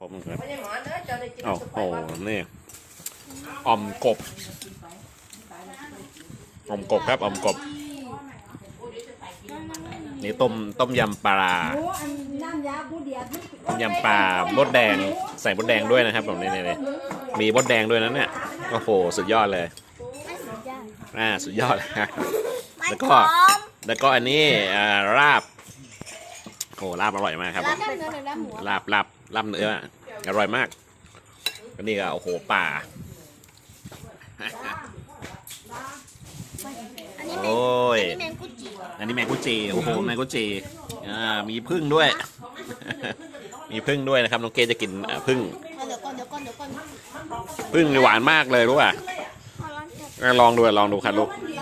ผมครับไม่ใช่หมอเด้อเจะได้กินโอ้สุโหไปว่านี่อ่อมกบอ่อมกบครับอ่อมกบ นี่ต้มต้มยำปลาหมูอันน้ำยาผู้เดียวต้มยำปลามดแดงใส่มดแดงด้วยนะครับผมนี่นี่มีมดแดงด้วยนะเนี่ยโอ้โหสุดยอดเลยอ่าสุดยอดเลยครับแล้วก็แล้วก็อันนี้อ่าลาบ โอ้ลาบอร่อยมากครับผมด้านเนื้อหรือด้านหมูลาบลาบลาบเนื้ออร่อยมากอันนี้ก็โอ้โหป่าอันนี้โอ้ยแมงกุจิอันนี้แมงกุจีโอ้โหแมงกุจีอ่ามีพึ่งด้วย มีพึ่งด้วยนะครับน้องเกดจะกินอ่าพึ่งเดี๋ยวก่อนเดี๋ยวก่อนเดี๋ยวก่อนพึ่งนี่หวานมากเลยรู้ป่ะขอลองจับอะลองดูลองดูครับลูกล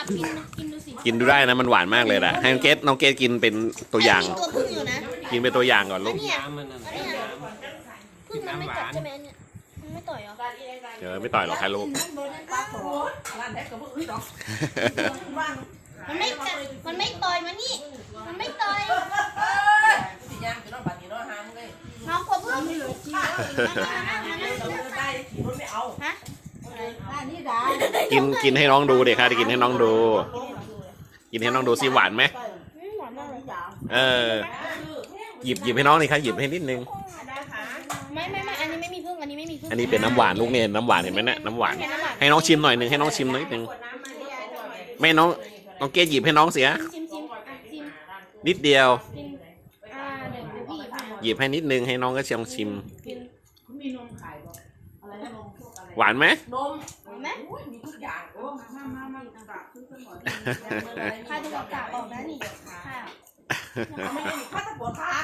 อง กินดูจับกินนะกินดูสิกินดูได้นะมันหวานมากเลยนะให้น้องเกดน้องเกดกินเป็นตัวอย่างมีตัวพึ่งอยู่นะกินเป็นตัวอย่างก่อนลูกเนี่ยน้ำมันน่ะอันเนี้ยพึ่งมันไม่กัดใช่ไหมอันเนี่ยมันไม่ต่อยเหรอเดี๋ยวไม่ต่อยหรอกครับลูกร้านไหนก็บ่อื่นหรอกว่างมันไม่กัดมันไม่ต่อยมันนี่มันไม่ต่อยสิย่างกินเนาะบัดนี้เนาะหามเลยน้องกลัวพึ่งเออได้ขี่รถไม่เอาฮะอันนี้ดากินกินให้น้องดูเด็กค่ะกินให้น้องดู กินให้น้องดูสิหวานไหมอืมหวานมากเลยเออ หยิบหยิบให้น้องนี่ครับหยิบให้นิดนึง ไม่ไม่ไม่อันนี้ไม่มีพึ่งอันนี้ไม่มีพึ่งอันนี้เป็นน้ำหวานลูกเนี่ยน้ำหวานเห็นไหมเนี่ยน้ำหวานเป็นน้ำหวานให้น้องชิมหน่อยหนึ่งให้น้องชิมหน่อยนึงไม่น้องน้องเกดหยิบให้น้องเสีย ชิมชิมอะชิมนิดเดียว กินอ่าเดี๋ยวเดี๋ยวพี่หยิบให้หยิบให้นิดนึงให้น้องก็ชิมชิม กินมีนมขายบ่ อะไรนะนมพวกอะไรหวานไหมนมเห็นไหมอุ้ยมีทุกอย่างโอ้มามามาฝากซื้อกันหน่อยใครจะบอกกาออกนะนี่ค่ะไม่ได้มีค่าตะปวดขาเอา